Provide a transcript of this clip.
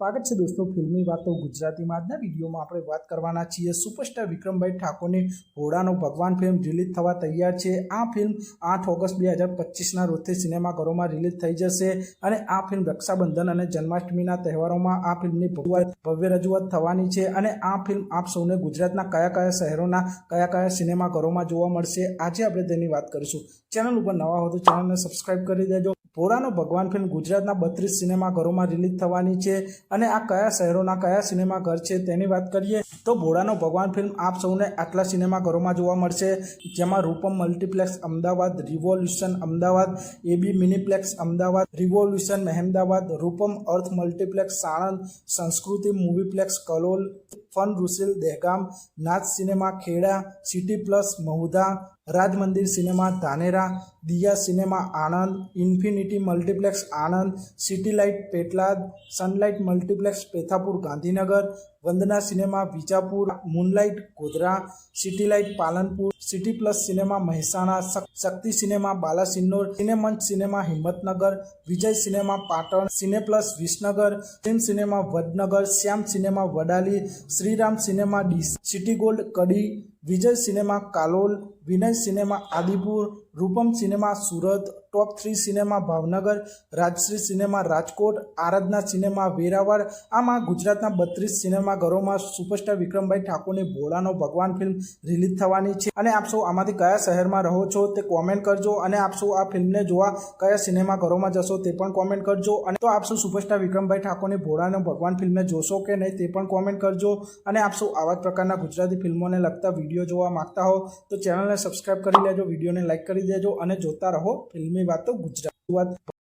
સ્વાગત છે દોસ્તો, ફિલ્મી વાતો ગુજરાતીમાં. આજના વિડીયોમાં આપણે વાત કરવાના છીએ સુપરસ્ટાર વિક્રમભાઈ ઠાકોરની ઘોડાનો ભગવાન ફિલ્મ રિલીઝ થવા તૈયાર છે. આ ફિલ્મ આઠ ઓગસ્ટ બે હજાર પચીસના રોજથી સિનેમાઘરોમાં રિલીઝ થઈ જશે અને આ ફિલ્મ રક્ષાબંધન અને જન્માષ્ટમીના તહેવારોમાં આ ફિલ્મની ભવ્ય રજૂઆત થવાની છે અને આ ફિલ્મ આપ સૌને ગુજરાતના કયા કયા શહેરોના કયા કયા સિનેમાઘરોમાં જોવા મળશે, આજે આપણે તેની વાત કરીશું. ચેનલ ઉપર નવા હો તો ચેનલને સબસ્ક્રાઈબ કરી દેજો. ભોળાનો ભગવાન ફિલ્મ ગુજરાતના બત્રીસ સિનેમાઘરોમાં રિલીઝ થવાની છે. અને આ કયા શહેરોના કયા સિનેમાઘર છે તેની વાત કરીએ તો ભોળાનો ભગવાન ફિલ્મ આપ સૌને આટલા સિનેમાઘરોમાં જોવા મળશે. જેમાં Rupam multiplex Ahmedabad, revolution Ahmedabad, AB miniplex Ahmedabad, revolution Mehmedabad, Rupam earth multiplex Sanand, Sanskruti movieplex Kalol, fun રૂસિલ, Dehgam, Nath cinema Kheda, city plus, Mahudha Raj Mandir cinema Dhanera, Diya cinema Anand infinity multiplex Anand city light Petlad, sunlight multiplex Pethapur Gandhinagar Vandana cinema Vijapur moonlight, Godhra city light Palanpur, city plus cinema, Mehsana Shakti cinema Balasinor Cinemanch cinema, Himmatnagar, Vijay cinema, Patan, cine plus Visnagar, film cinema, Vadnagar, Shyam cinema, Vadali, Shriram cinema D city gold, Kadi, Vijay cinema, Kalol, Vinay cinema, Adipur, Rupam cinema, Surat, top three cinema, Bhavnagar, Rajshree cinema, Rajkot, Aradhana cinema, Veraval, આમાં ગુજરાતના બત્રીસ સિનેમાઘરોમાં superstar વિક્રમભાઈ ઠાકોરની ભોળાનો ભગવાન film release થવાની છે. અને આપ સૌ આમાંથી કયા શહેરમાં રહો છો તે કોમેન્ટ કરજો અને આપ સૌ આ ફિલ્મને જોવા કયા સિનેમાઘરોમાં જશો તે પણ કોમેન્ટ કરજો. અને તો આપ સૌ સુપરસ્ટાર વિક્રમભાઈ ઠાકોરની ભોળાનો ભગવાન ફિલ્મને જોશો કે નહીં તે પણ કોમેન્ટ કરજો. અને આપ સૌ આવા જ પ્રકારના ગુજરાતી ફિલ્મોને લગતા વીડિયો જોવા માંગતા હો તો ચેનલને સબસ્ક્રાઇબ કરી લેજો વિડીયોને લાઇક કરી દેજો અને જોતા રહો ફિલ્મી વાતો ગુજરાતી.